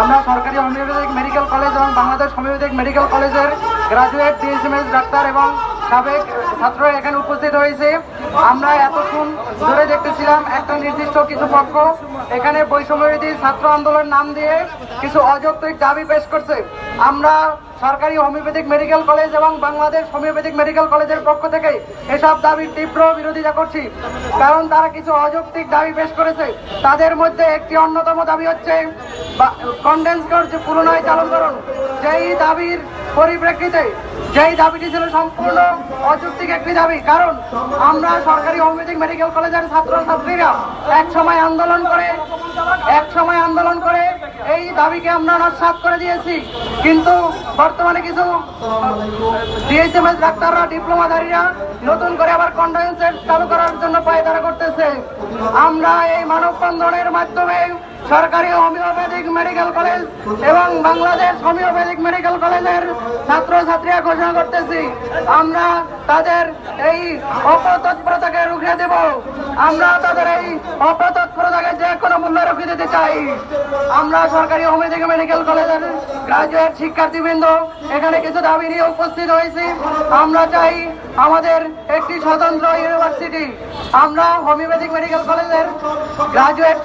আমরা সরকারি homeopathic medical college এবং বাংলাদেশ হোমিওপ্যাথিক মেডিকেল কলেজের গ্রাজুয়েট ডিএসএমএস ডাক্তার এবং সাবেক ছাত্র এখানে উপস্থিত হয়েছে। আমরা এতক্ষণ ধরে দেখতেছিলাম একটা নির্দিষ্ট কিছু পক্ষ। এখানে বৈষম্যবিধি ছাত্র আন্দোলন নাম দিয়ে কিছু অযৌক্তিক দাবি পেশ করছে। আমরা সরকারি হোমিওপ্যাথিক মেডিকেল কলেজ এবং বাংলাদেশ হোমিওপ্যাথিক মেডিকেল কলেজের পক্ষ থেকে এসব দাবির তীব্র বিরোধিতা করছি। কারণ তারা কিছু অযৌক্তিক দাবি পেশ করেছে। তাদের মধ্যে একটি অন্যতম দাবি হচ্ছে কন্ডেন্স যে পুনরায় চালু করুন। যেই দাবির পরিপ্রেক্ষিতে, যেই দাবিটি ছিল সম্পূর্ণ অযৌক্তিক একটি দাবি, কারণ আমরা সরকারি হোমিওপ্যাথিক মেডিকেল কলেজের ছাত্র ছাত্রীরা এক সময় আন্দোলন করে এক সময় আন্দোলন করে এই দাবিকে আমরা নস্বাত করে দিয়েছি। কিন্তু বর্তমানে কিছু ডিএসএমএস ডাক্তাররা, ডিপ্লোমাধারীরা নতুন করে আবার কন্ডেন্সেট চালু করার জন্য করতেছে আমরা এই মানব মানববন্ধনের মাধ্যমে সরকারি হোমিওপ্যাথিক মেডিকেল কলেজ এবং বাংলাদেশ হোমিওপ্যাথিক মেডিকেল কলেজের ছাত্রছাত্রীরা ঘোষণা করতেছি, আমরা তাদের এই অপতৎপরতাকে রুখে দেব। আমরা তাদের এই অপতৎপরতাকে যে কোনো মূল্যে রুখে দিতে চাই। আমরা সরকারি হোমিওপ্যাথিক মেডিকেল কলেজের গ্রাজুয়েট শিক্ষার্থীবৃন্দ, এখানে কিছু দাবি নিয়ে উপস্থিত হয়েছি। আমরা চাই আমাদের একটি স্বতন্ত্র ইউনিভার্সিটি আমরা হোমিওপ্যাথিক মেডিকেল কলেজের গ্রাজুয়েট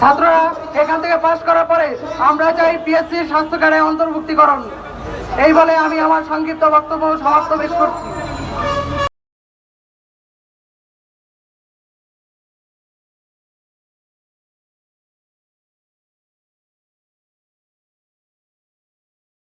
ছাত্ররা এখান থেকে পাশ করার পরে আমরা চাই পিএসসির স্বাস্থ্য কার্ডে অন্তর্ভুক্তিকরণ। এই বলে আমি আমার সংক্ষিপ্ত বক্তব্য সমাপ্ত পেশ করছি।